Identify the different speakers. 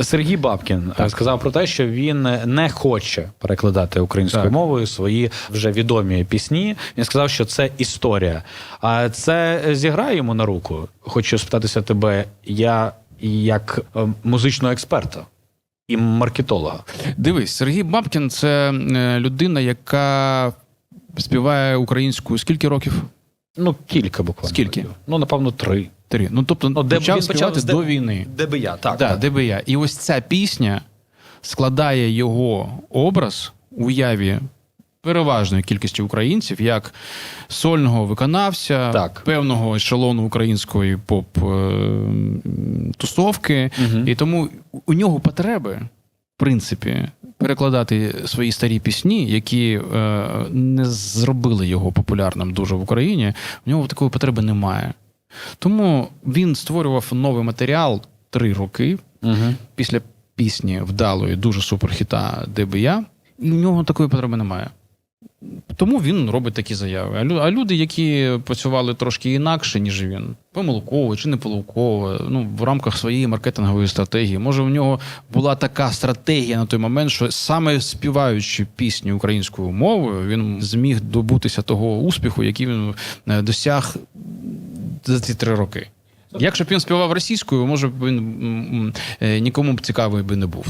Speaker 1: Сергій Бабкін
Speaker 2: Так.
Speaker 1: сказав про те, що він не хоче перекладати українською
Speaker 2: Так.
Speaker 1: мовою свої вже відомі пісні. Він сказав, що це історія. А це зіграє йому на руку. Хочу спитатися тебе, я як е, музичного експерта і маркетолога.
Speaker 2: Дивись, Сергій Бабкін це е, людина, яка співає українською скільки років?
Speaker 1: Ну, кілька буквально.
Speaker 2: Скільки?
Speaker 1: Ну, напевно, три.
Speaker 2: Три. Ну тобто
Speaker 1: Ну, де
Speaker 2: почав
Speaker 1: він
Speaker 2: співати
Speaker 1: з
Speaker 2: до
Speaker 1: де-
Speaker 2: війни.
Speaker 1: Де би я, так.
Speaker 2: Да,
Speaker 1: так.
Speaker 2: де би я. І ось ця пісня складає його образ у уяві переважної кількості українців як сольного виконавця,
Speaker 1: Так.
Speaker 2: певного ешелону української поп-тусовки.
Speaker 1: Мгм.
Speaker 2: І тому у нього потреби, в принципі, перекладати свої старі пісні, які е, не зробили його популярним дуже в Україні. У нього такої потреби немає. Тому він створював новий матеріал три роки
Speaker 1: угу.
Speaker 2: після пісні вдалої, дуже суперхіта «Де би я, і у нього такої потреби немає. Тому він робить такі заяви. А лю- А люди, які працювали трошки інакше, ніж він, помилково чи не помилково, ну, в рамках своєї маркетингової стратегії, може, у нього була така стратегія на той момент, що саме співаючи пісню українською мовою, він зміг добутися того успіху, який він е, досяг за ці три роки. Якщо б він співав російською, може б він е, нікому б цікавий би не був.